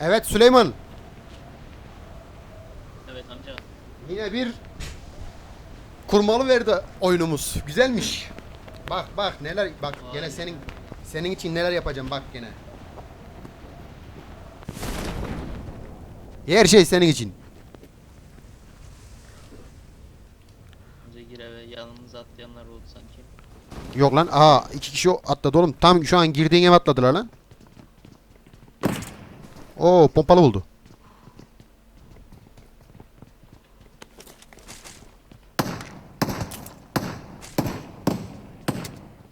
Evet Süleyman. Evet amca. Yine bir kurmalı verdi oyunumuz. Güzelmiş. Bak bak neler bak Vay. gene senin senin için neler yapacağım bak gene. Her şey senin için. Amca gir eve yanımıza atlayanlar oldu sanki. Yok lan. Aa iki kişi atladı oğlum. Tam şu an girdiğin eve atladılar lan. Oo pompalı buldu.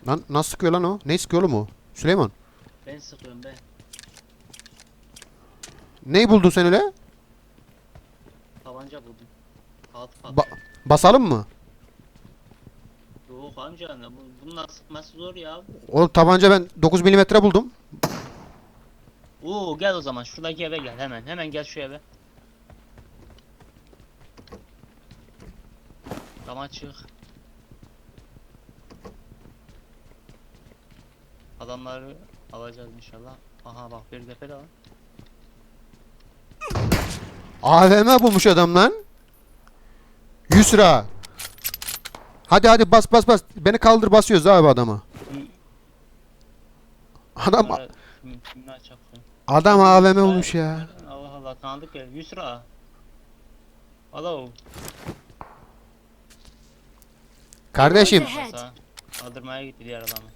Lan nasıl sıkıyor lan o? Ne sıkıyor oğlum o? Süleyman. Ben sıkıyorum be. Neyi buldun sen öyle? Tabanca buldum. Pat. Ba- basalım mı? Yok amca ne bu, bunun sıkması zor ya. Oğlum tabanca ben 9 milimetre buldum. Oo gel o zaman şuradaki eve gel hemen. Hemen gel şu eve. Dama çık. Adamları alacağız inşallah. Aha bak bir defa da var. AVM bulmuş adam lan. Yusra. Hadi hadi bas bas bas. Beni kaldır basıyoruz abi adama. Adam Bunlara adam AVM bulmuş ya. Allah Allah tanıdık ya. Yusra. Alo. Kardeşim. Kaldırmaya gitti diğer adamı.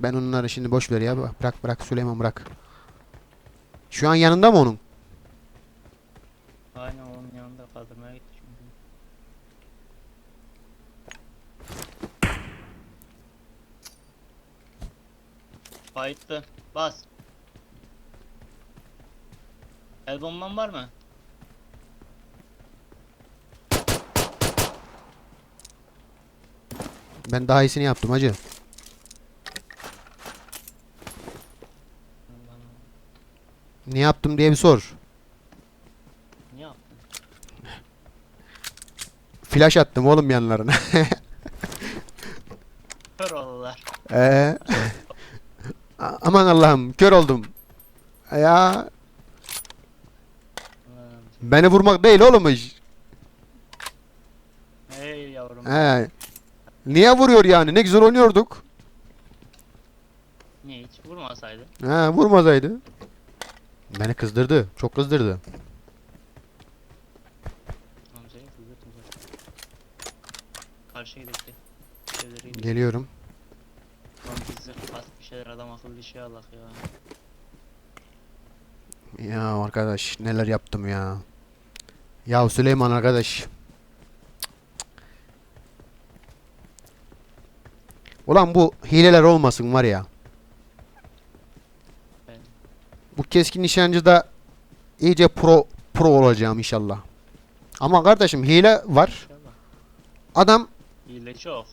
ben onları şimdi boş ver ya. Bırak bırak Süleyman bırak. Şu an yanında mı onun? Aynen onun yanında kaldırmaya gitti çünkü. Bayıttı. Bas. El bomban var mı? Ben daha iyisini yaptım hacı. Ne yaptım diye bir sor. Ne yaptın? Flash attım oğlum yanlarına. Kör oldular. Ee, aman Allah'ım kör oldum. Ya. Beni vurmak değil oğlum iş. Hey yavrum. He. Niye vuruyor yani? Ne güzel oynuyorduk. Niye hiç vurmasaydı? He vurmasaydı. Beni kızdırdı. Çok kızdırdı. Karşıya. Geliyorum. Lan biz zırh bas bir şeyler adam akıllı şey alak ya. Ya arkadaş neler yaptım ya. Ya Süleyman arkadaş. Ulan bu hileler olmasın var ya. Ben Bu keskin nişancıda iyice pro pro olacağım inşallah. Ama kardeşim hile var. Adam Hile çok.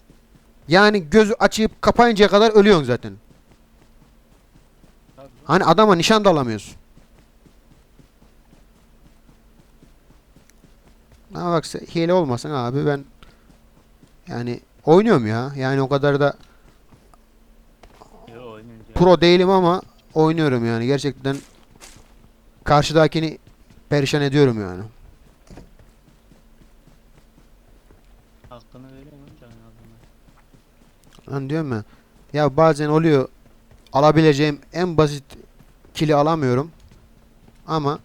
yani gözü açıp kapayıncaya kadar ölüyorsun zaten. Tabii. Hani adama nişan da alamıyorsun. Ama bak hile olmasın abi ben yani oynuyorum ya. Yani o kadar da pro değilim ama oynuyorum yani. Gerçekten karşıdakini perişan ediyorum yani. Hakkını. Lan diyorum ya. Ya bazen oluyor alabileceğim en basit kili alamıyorum. Ama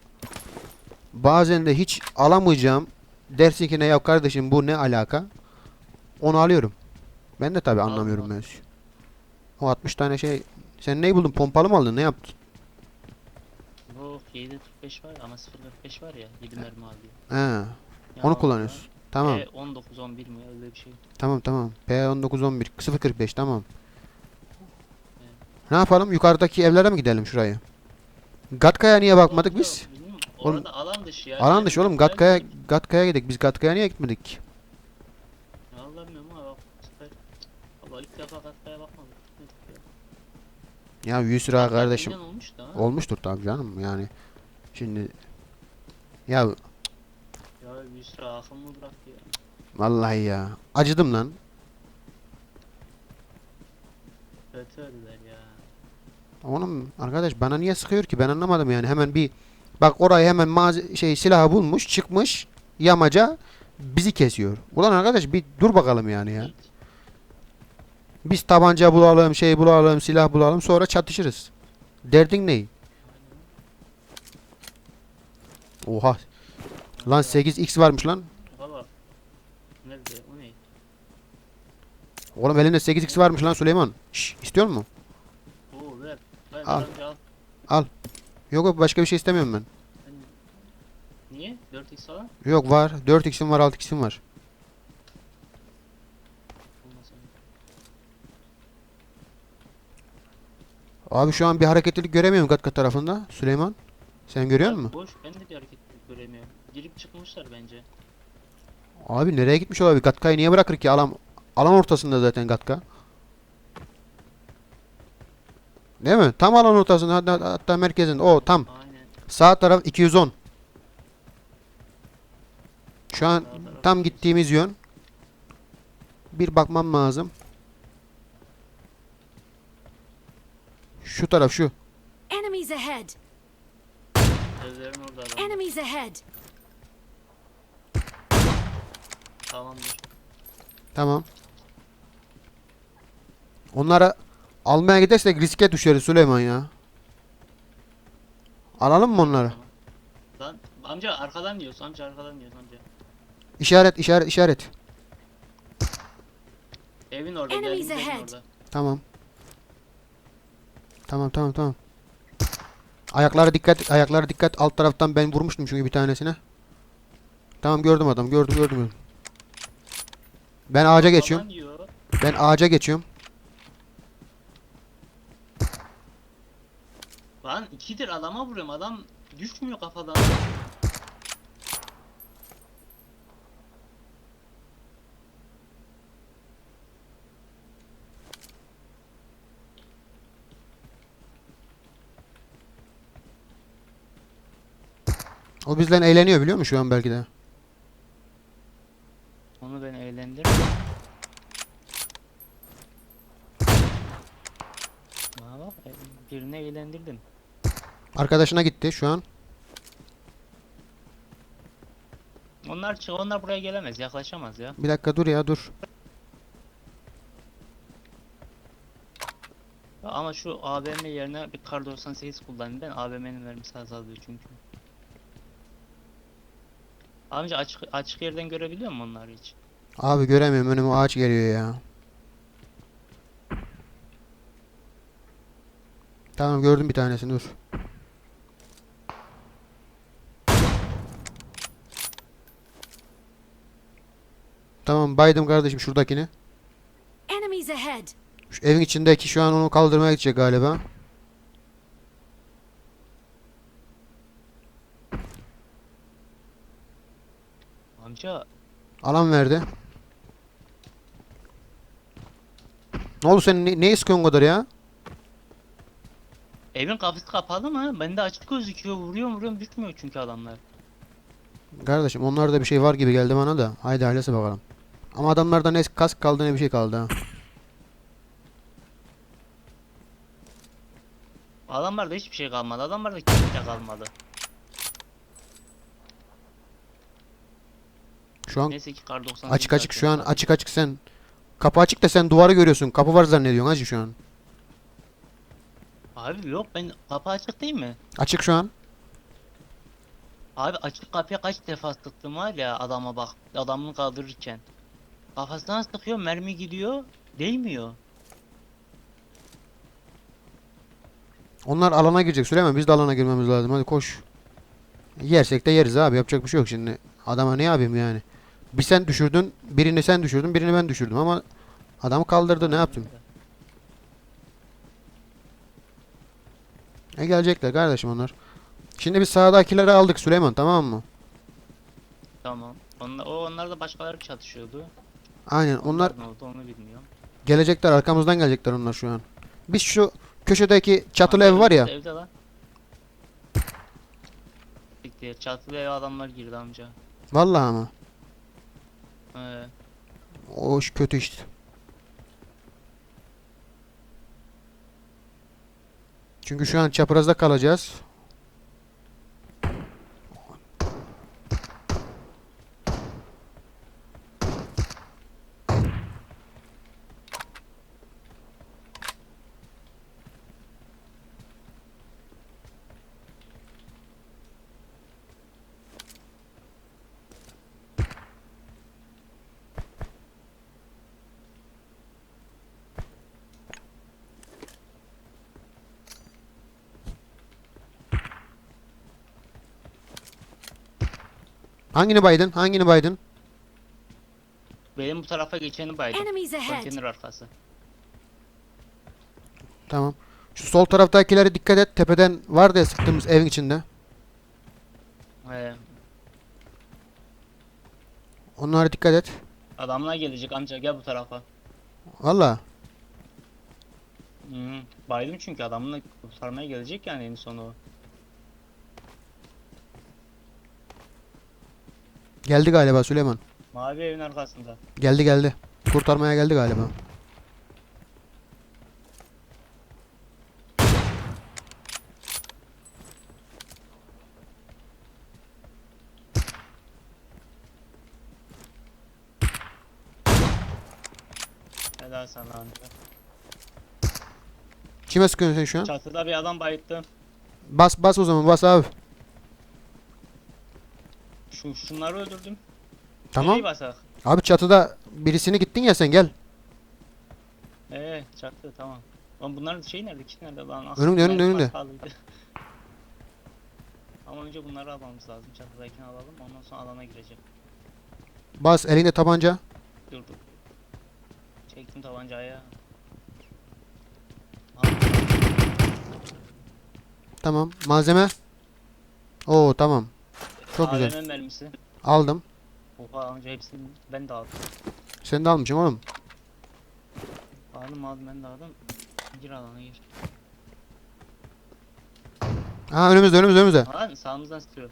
bazen de hiç alamayacağım dersin ki ne ya kardeşim bu ne alaka? Onu alıyorum. Ben de tabi anlamıyorum mevzuyu. O 60 tane şey sen neyi buldun? Pompalı mı aldın? Ne yaptın? Bu 745 var ama 045 var ya 7 mermi alıyor. He, Ya onu kullanıyorsun. Tamam. E, 19 11 mi öyle bir şey. Tamam tamam. P1911 045 tamam. Ne yapalım? Yukarıdaki evlere mi gidelim şurayı? Gatkaya niye bakmadık Orada- biz? Oğlum, Orada alan dışı ya. Alan dışı oğlum. Gatkaya Gatkaya gidelim. Biz Gatkaya niye gitmedik? Vallahi bilmiyorum ama bak. Allah ilk defa ya. Ya 100 lira kardeşim. milyon ha. Olmuştur tabii canım yani. Şimdi ya Ya bir sıra akıl mı bıraktı ya. vallahi ya. Acıdım lan. Kötü ya. Oğlum arkadaş bana niye sıkıyor ki ben anlamadım yani hemen bir bak orayı hemen maze şey silahı bulmuş çıkmış yamaca bizi kesiyor. Ulan arkadaş bir dur bakalım yani ya. Biz tabanca bulalım şey bulalım silah bulalım sonra çatışırız. Derdin ne? Oha lan 8x varmış lan. Baba. Nerede? O ne? Oğlum elinde 8x varmış lan Süleyman. Şş, istiyor musun? Oo ver. Ver Al. amca al. Yok yok başka bir şey istemiyorum ben. Niye? 4x falan? Yok var 4x'im var 6x'im var. Abi şu an bir hareketlilik göremiyorum kat tarafında Süleyman. Sen görüyor musun? Boş. Ben de bir hareketlilik göremiyorum. Girip çıkmışlar bence. Abi nereye gitmiş olabilir? Gatka'yı niye bırakır ki? Alan, alan ortasında zaten Gatka. Değil mi? Tam alan ortasında hatta, hatta merkezinde. O tam. Aynen. Sağ taraf 210. Şu an tam 210. gittiğimiz yön. Bir bakmam lazım. Şu taraf şu. Enemies ahead! Evlerin orada adam. Enemies ahead! Tamamdır. Tamam. Onlara almaya gidersek riske düşeriz Süleyman ya. Alalım mı onları? Lan amca arkadan diyorsun. Amca arkadan diyorsun amca. İşaret, işaret, işaret. Evin orada. Enemies Geldiğimiz evin ahead. orada. Tamam. Tamam, tamam, tamam. Ayaklara dikkat, ayaklara dikkat. Alt taraftan ben vurmuştum çünkü bir tanesine. Tamam gördüm adam, gördüm, gördüm. gördüm. Ben ağaca geçiyorum. Ben ağaca geçiyorum. Lan ikidir adama vuruyorum. Adam düşmüyor kafadan. O bizden eğleniyor biliyor musun şu an belki de. Onu ben eğlendirdim. Bana bak e, birini eğlendirdin. Arkadaşına gitti şu an. Onlar çık onlar buraya gelemez yaklaşamaz ya. Bir dakika dur ya dur. Ya Ama şu AVM yerine bir kar 98 kullanayım ben AVM'nin mermisi azalıyor çünkü. Amca açık açık yerden görebiliyor musun onları hiç? Abi göremiyorum önüme ağaç geliyor ya. Tamam gördüm bir tanesini dur. Tamam baydım kardeşim şuradakini. Şu evin içindeki şu an onu kaldırmaya gidecek galiba. Amca Alan verdi. Ne oldu sen ne, neyi sıkıyorsun o kadar ya? evin kapısı kapalı mı? Bende açık gözüküyor vuruyorum vuruyorum düşmüyor çünkü adamlar. Kardeşim onlarda bir şey var gibi geldi bana da. Haydi ailesi bakalım. Ama adamlarda ne kask kaldı ne bir şey kaldı ha. Adamlarda hiçbir şey kalmadı. Adamlarda kimse kalmadı. Şu an Neyse ki kar 98 açık açık zaten şu an açık açık sen. Kapı açık da sen duvarı görüyorsun. Kapı var zannediyorsun hacı şu an. Abi yok ben kapı açık değil mi? Açık şu an. Abi açık kapıya kaç defa sıktım var ya adama bak adamını kaldırırken. Kafasına sıkıyor mermi gidiyor değmiyor. Onlar alana girecek Süleyman. Biz de alana girmemiz lazım. Hadi koş. Yersek de yeriz abi. Yapacak bir şey yok şimdi. Adama ne yapayım yani? Bir sen düşürdün. Birini sen düşürdün. Birini ben düşürdüm ama adamı kaldırdı. Ne yaptım? E gelecekler kardeşim onlar. Şimdi biz sağdakileri aldık Süleyman tamam mı? Tamam. Onlar, o onlar da başkaları çatışıyordu. Aynen onlar ne oldu onu bilmiyorum. gelecekler arkamızdan gelecekler onlar şu an. Biz şu köşedeki çatılı ev var ya. Evde lan. Siktir, Çatılı eve adamlar girdi amca. Vallahi ama. Ee, O iş kötü işte. Çünkü şu an çaprazda kalacağız. Hangini baydın? Hangini baydın? Benim bu tarafa geçeni baydım. Enemies ahead. Konteyner arkası. Tamam. Şu sol taraftakilere dikkat et. Tepeden var diye sıktığımız evin içinde. Ee, Onlara dikkat et. adamlar gelecek amca gel bu tarafa. Valla. Hı -hı. Baydım çünkü adamla kurtarmaya gelecek yani en sonu. Geldi galiba Süleyman. Mavi evin arkasında. Geldi geldi. Kurtarmaya geldi galiba. Helal sana amca. Kime sıkıyorsun sen şu an? Çatıda bir adam bayıttı. Bas bas o zaman bas abi. Şu şunları öldürdüm. Tamam. Nereyi basak? Abi çatıda birisini gittin ya sen gel. Ee çatı tamam. Lan bunların şey nerede? Kit nerede lan? Önümde, önümde, mermi önümde. hatalıydı. Ama önce bunları almamız lazım. Çatıdakini alalım. Ondan sonra alana gireceğim. Bas elinde tabanca. Dur dur. Çektim tabancayı. Tamam. Malzeme. Oo tamam. Çok güzel. AVM mermisi. Aldım. Oha amca hepsini ben de aldım. Sen de almışsın oğlum. Aldım aldım ben de aldım. Gir alana gir. Ha önümüzde önümüzde önümüzde. Lan sağımızdan sıkıyor.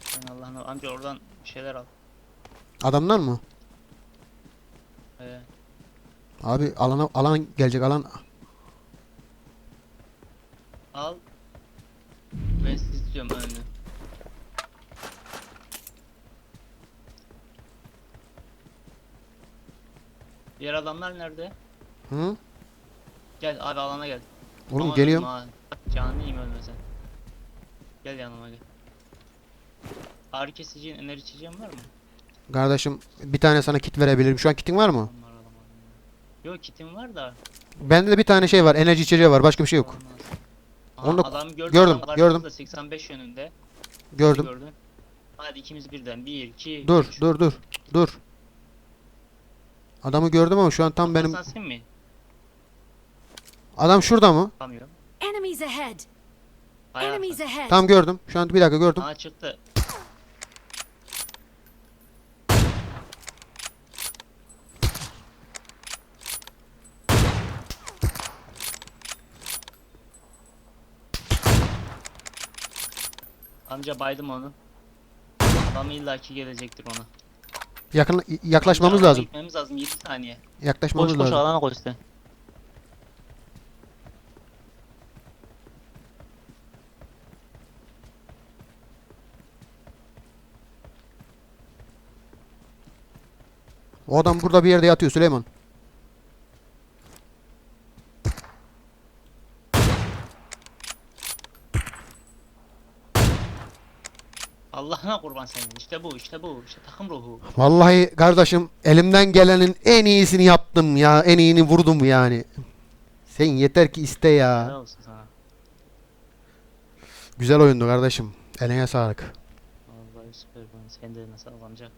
Sen Allah'ını amca oradan bir şeyler al. Adamlar mı? Ee, Abi alana alan gelecek alan. Al. Ben sizi istiyorum önünü. Diğer adamlar nerede? Hı? Gel abi alana gel. Oğlum Aman geliyorum. ölme yiyeyim ölme sen. Gel yanıma gel. Ağrı kesiciğin enerji içeceğin var mı? Kardeşim bir tane sana kit verebilirim. Şu an kitin var mı? Yok kitim var da. Bende de bir tane şey var. Enerji içeceği var. Başka bir şey yok. olmaz. Aha, Onu da- adam gördüm. gördüm, adam gördüm. karşımızda 85 yönünde. Gördüm. Gördün. Hadi ikimiz birden. 1 2 Dur dur dur. Dur. Adamı gördüm ama şu an tam benim... Sen mi? Adam şurada mı? Tamıyorum. Enemies ahead. Enemies ahead. Tam gördüm. Şu an bir dakika gördüm. Aa çıktı. Amca baydım onu. Adam illaki gelecektir ona. Yakın yaklaşmamız Amca, lazım. Gitmemiz lazım 7 saniye. Yaklaşmamız Koş koş lazım. alana koş sen. O adam burada bir yerde yatıyor Süleyman. Allah'ına kurban senin. İşte bu, işte bu, işte takım ruhu. Vallahi kardeşim elimden gelenin en iyisini yaptım ya. En iyini vurdum yani. Sen yeter ki iste Helal ya. olsun sana. Güzel oyundu kardeşim. Eline sağlık. Vallahi süper. Sen de nasıl amca.